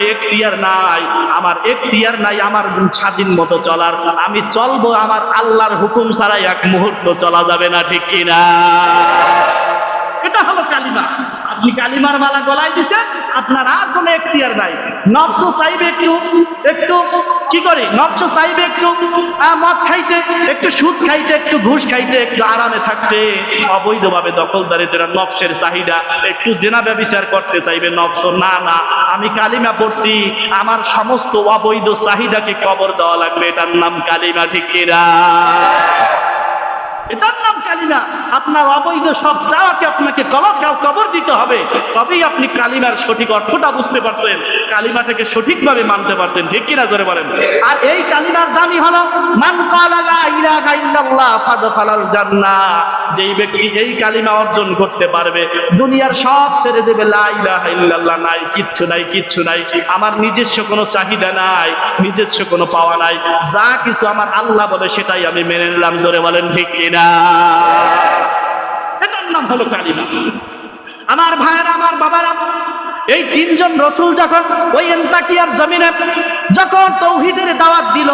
এখতিয়ার নাই, আমার এখতিয়ার নাই আমার স্বাধীন মতো চলার। আমি চলবো আমার আল্লাহর হুকুম ছাড়া এক মুহূর্ত চলা যাবে না, ঠিক কিনা এটা হলো কালিমা। আপনি কালিমার মালা গলায় দিছেন, আপনার আর কোনো এখতিয়ার নাই। নফস চাইবে একটু একটু কি করে? নফস চাইবে একটু মদ খাইতে, একটু সুদ খাইতে, একটু ঘুষ খাইতে, একটু আরামে থাকতে। অবৈধভাবে দখলদারিত্বের নফসের চাহিদা, একটু জেনা ব্যবচার করতে চাইবে নফস না না, আমি কালিমা পড়ছি। আমার সমস্ত অবৈধ চাহিদাকে কবর দেওয়া লাগবে। এটার নাম কালিমা, ঠিক এটার নাম কালিমা আপনার অবৈধ সব চাওয়াকে আপনাকে কবর কবর দিতে হবে। তবেই আপনি কালিমার সঠিক অর্থটা বুঝতে পারছেন। কালিমাটাকে সঠিকভাবে মানতে পারছেন। ঠিক কিনা জোরে বলেন? আর এই কালিমার দামই হলো, মান ক্বালা লা ইলাহা ইল্লাল্লাহ ফাদখালাল জান্নাহ। যেই ব্যক্তি এই কালিমা অর্জন করতে পারবে, দুনিয়ার সব ছেড়ে দেবে, লা ইলাহা ইল্লাল্লাহ নাই, কিচ্ছু নাই কিচ্ছু নাই। আমার নিজস্ব কোনো চাহিদা নাই, নিজস্ব কোনো পাওয়া নাই। যা কিছু আমার আল্লাহ বলে সেটাই আমি মেনে নিলাম। জোরে বলেন, ঠিক কিনা? এটার নাম হলো কালিমা। আমার ভাইয়েরা, আমার বাবারা, এই তিনজন রসুল যখন ওই এন্তাকিয়ার জমিনে যখন তৌহিদের দাওয়াত দিল,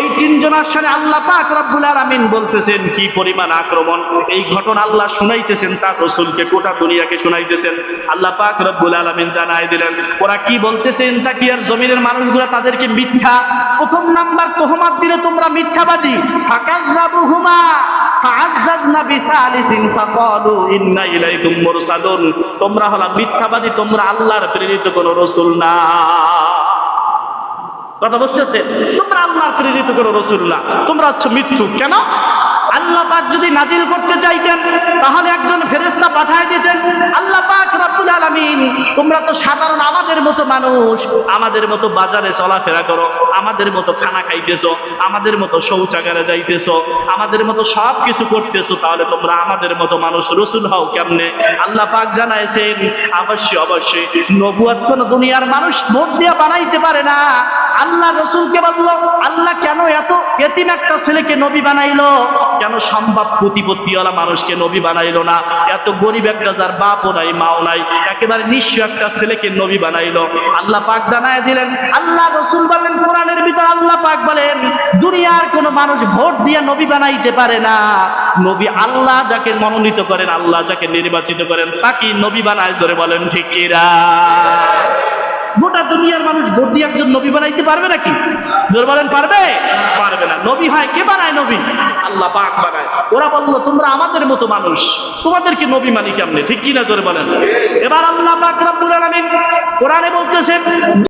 এই তিনজনের সাথে আল্লাহ পাক রব্বুল আলামিন বলতেছেন, কি পরিমাণ আক্রমণ? এই ঘটনা আল্লাহ শুনাইতেছেন, তার রসুলকে গোটা দুনিয়াকে শুনাইতেছেন। আল্লাহ পাক রব্বুল আলামিন জানাই দিলেন, ওরা কি বলতেছে এন্তাকিয়ার জমিনের মানুষগুলো তাদেরকে মিথ্যা? প্রথম নাম্বার তোহমাত দিলে তোমরা মিথ্যাবাদী। ফাকাজ্জাবুহুমা ফাআজ্জাজনা তোমরা হলা মিথ্যাবাদী, তোমরা আল্লাহর প্রেরিত কোন রসুল না। কথা বুঝতেছে তোমরা আল্লাহর প্রেরিত কোন রসুল না। তোমরা হচ্ছে মৃত্যু কেন? আল্লাহ পাক যদি নাজিল করতে চাইতেন, তাহলে একজন ফেরেস্তা পাঠায় দিতেন। আল্লাহ পাক রব্বুল আলামিন, তোমরা তো সাধারণ আমাদের মতো মানুষ। আমাদের মতো বাজারে চলাফেরা করো, আমাদের মতো খানা খাইতেছো, আমাদের মতো শৌচাগারে যাইতেছো, আমাদের মতো সব কিছু করতেছো, তাহলে তোমরা আমাদের মতো মানুষ রসুল হও কেমনে? আল্লাহ পাক জানাইছেন, অবশ্যই অবশ্যই। নবুয়াত কোন দুনিয়ার মানুষ ভোট দিয়ে বানাইতে পারে না। আল্লাহ রসুলকে বলল, আল্লাহ কেন এত এতিম একটা ছেলেকে নবী বানাইলো? কেন সম্ভব প্রতিপত্তিওয়ালা মানুষকে নবী বানাইলো না? এত গরিব একটা যার বাপও নাই, মাও নাই, একেবারে নিঃস্ব একটা ছেলেকে নবী বানাইলো? আল্লাহ পাক জানায় দিলেন, আল্লাহ রসুল বলেন, কোরআনের ভিতর আল্লাহ পাক বলেন, দুনিয়ার কোন মানুষ ভোট দিয়ে নবী বানাইতে পারে না। নবী আল্লাহ যাকে মনোনীত করেন, আল্লাহ যাকে নির্বাচিত করেন তাকে নবী বানায়, জোরে বলেন, ঠিক এরা দুনিয়ার মানুষ ভোট দিয়ে একজন নবী বানাইতে পারবে নাকি? জোর বলেন, পারবে? পারবে না। নবী হয় কে বানায় নবী? আল্লাহ পাক বানায়। ওরা বলল, তোমরা আমাদের মতো মানুষ। তোমাদেরকে নবী মানি কেমনে? ঠিক কিনা জোরে বলেন? এবার আল্লাহ পাক রব্বুল আলামিন কোরআনে বলতেছেন